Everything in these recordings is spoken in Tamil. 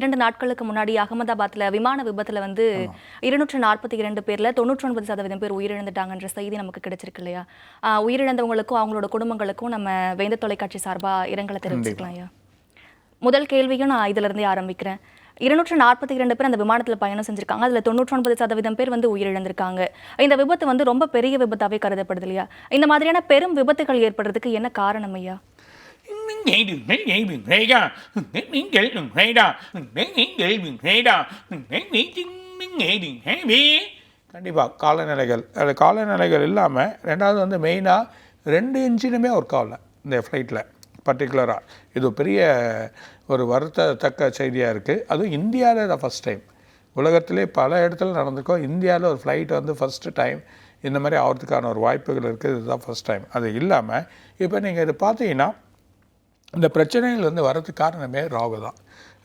இரண்டு நாட்களுக்கு முன்னாடி அகமதாபாத்ல விமான விபத்துல வந்து இருநூற்று நாற்பத்தி இரண்டு பேர்ல தொண்ணூற்றி ஒன்பது சதவீதம் பேர் உயிரிழந்துட்டாங்கன்ற செய்தி நமக்கு கிடைச்சிருக்கு இல்லையா? உயிரிழந்தவங்களுக்கும் அவங்களோட குடும்பங்களுக்கும் நம்ம வேந்த தொலைக்காட்சி சார்பா இரங்கலை தெரிவிச்சுக்கலாம் ஐயா. முதல் கேள்வியும் நான் இதுல இருந்தே ஆரம்பிக்கிறேன். இருநூற்று நாற்பத்தி இரண்டு பேர் அந்த விமானத்துல பயணம் செஞ்சிருக்காங்க. அதுல தொண்ணூற்றி ஒன்பது சதவீதம் பேர் வந்து உயிரிழந்திருக்காங்க. இந்த விபத்து வந்து ரொம்ப பெரிய விபத்தாவே கருதப்படுது இல்லையா? இந்த மாதிரியான பெரும் விபத்துகள் ஏற்படுறதுக்கு என்ன காரணம் ஐயா? கண்டிப்பாக காலநிலைகள். அது காலநிலைகள் இல்லாமல் ரெண்டாவது வந்து மெயினாக ரெண்டு இன்ஜினுமே ஒர்க் ஆகல இந்த ஃப்ளைட்டில் பர்டிகுலராக இது பெரிய ஒரு வருத்தத்தக்க செய்தியாக இருக்குது அதுவும் இந்தியாவில் தான் ஃபஸ்ட் டைம் உலகத்திலே பல இடத்துல நடந்திருக்கோம் இந்தியாவில் ஒரு ஃப்ளைட் வந்து ஃபஸ்ட்டு டைம் இந்த மாதிரி ஆகிறதுக்கான ஒரு வாய்ப்புகள் இருக்குது இதுதான் ஃபஸ்ட் டைம் அது இல்லாமல் இப்போ நீங்கள் இது பார்த்தீங்கன்னா இந்த பிரச்சனைகள் வந்து வரதுக்கு காரணமே ராகு தான்.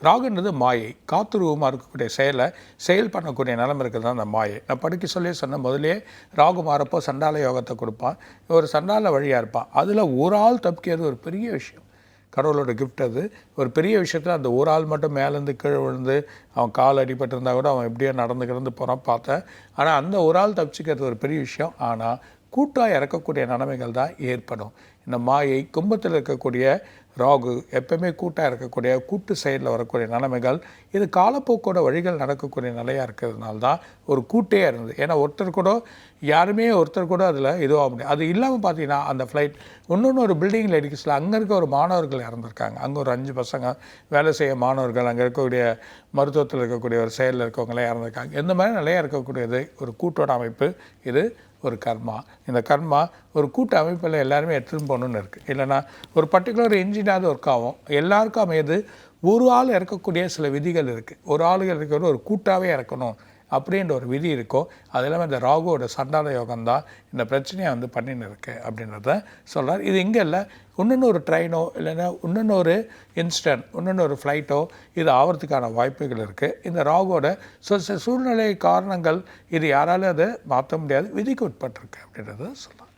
ராகுன்றது மாயை. காத்துருவமாக இருக்கக்கூடிய செயலை செயல் பண்ணக்கூடிய நிலம இருக்கிறது தான் அந்த மாயை. நான் படிக்க சொல்லி சொன்ன முதலே ராகு மாறப்போ சண்டால யோகத்தை கொடுப்பான். ஒரு சண்டால வழியாக இருப்பான். அதில் ஒரு ஆள் தப்பிக்கிறது ஒரு பெரிய விஷயம். கடவுளோட கிஃப்ட் அது. ஒரு பெரிய விஷயத்தில் அந்த ஒரு ஆள் மட்டும் மேலேருந்து கீழே விழுந்து அவன் கால் அடிபட்டிருந்தா கூட அவன் எப்படியோ நடந்து கிடந்து போகிறான் பார்த்தேன். ஆனால் அந்த ஒரு ஆள் தப்பிச்சுக்கிறது ஒரு பெரிய விஷயம். ஆனால் கூட்டாக இறக்கக்கூடிய நிலைமைகள் தான் ஏற்படும். இந்த மாயை கும்பத்தில் இருக்கக்கூடிய ராகு எப்பவுமே கூட்டாக இருக்கக்கூடிய கூட்டு சைடில் வரக்கூடிய நிலைமைகள் இது காலப்போக்கோட வழிகள் நடக்கக்கூடிய நிலையாக இருக்கிறதுனால தான் ஒரு கூட்டே இருந்தது. ஏன்னா ஒருத்தர் கூட யாருமே ஒருத்தர் கூட அதில் இதுவாக முடியாது. அது இல்லாமல் பார்த்தீங்கன்னா அந்த ஃப்ளைட் இன்னொன்று ஒரு பில்டிங்கில் இடிக்கல அங்கே இருக்க ஒரு மாணவர்கள் இறந்துருக்காங்க. அங்கே ஒரு அஞ்சு பசங்க வேலை செய்ய மாணவர்கள் அங்கே இருக்கக்கூடிய மருத்துவத்தில் இருக்கக்கூடிய ஒரு செயலில் இருக்கவங்களாம் இறந்துருக்காங்க. இந்த மாதிரி நிலையாக இருக்கக்கூடியது ஒரு கூட்டோட அமைப்பு இது ஒரு கர்மா. இந்த கர்மா ஒரு கூட்டு அமைப்பில் எல்லாருமே எடுத்துன்னு போகணுன்னு இருக்குது இல்லைன்னா ஒரு பர்டிகுலர் இன்ஜினாவது ஒர்க் ஆகும். எல்லாருக்கும் அமையது. ஒரு ஆள் இறக்கக்கூடிய சில விதிகள் இருக்குது ஒரு ஆளுகள் இருக்கிறது ஒரு கூட்டாகவே இறக்கணும். அப்படின்ற ஒரு விதி இருக்கோ அது இல்லாமல் இந்த ராகுவோட சண்டால யோகம் தான் இந்த பிரச்சனையை வந்து பண்ணின்னு இருக்கு அப்படின்றத சொல்கிறார் இது இங்கே இல்லை. இன்னொன்று ஒரு ட்ரெயினோ இல்லைன்னா இன்னொன்று ஒரு இன்ஸ்டன்ட் இன்னொன்று ஒரு ஃப்ளைட்டோ இது ஆகிறதுக்கான வாய்ப்புகள் இருக்குது இந்த ராகுவோட சு- சு- சூழ்நிலை காரணங்கள் இது யாராலும் அதை மாற்ற முடியாது. விதிக்கு உட்பட்டிருக்கு அப்படின்றத சொல்லலாம்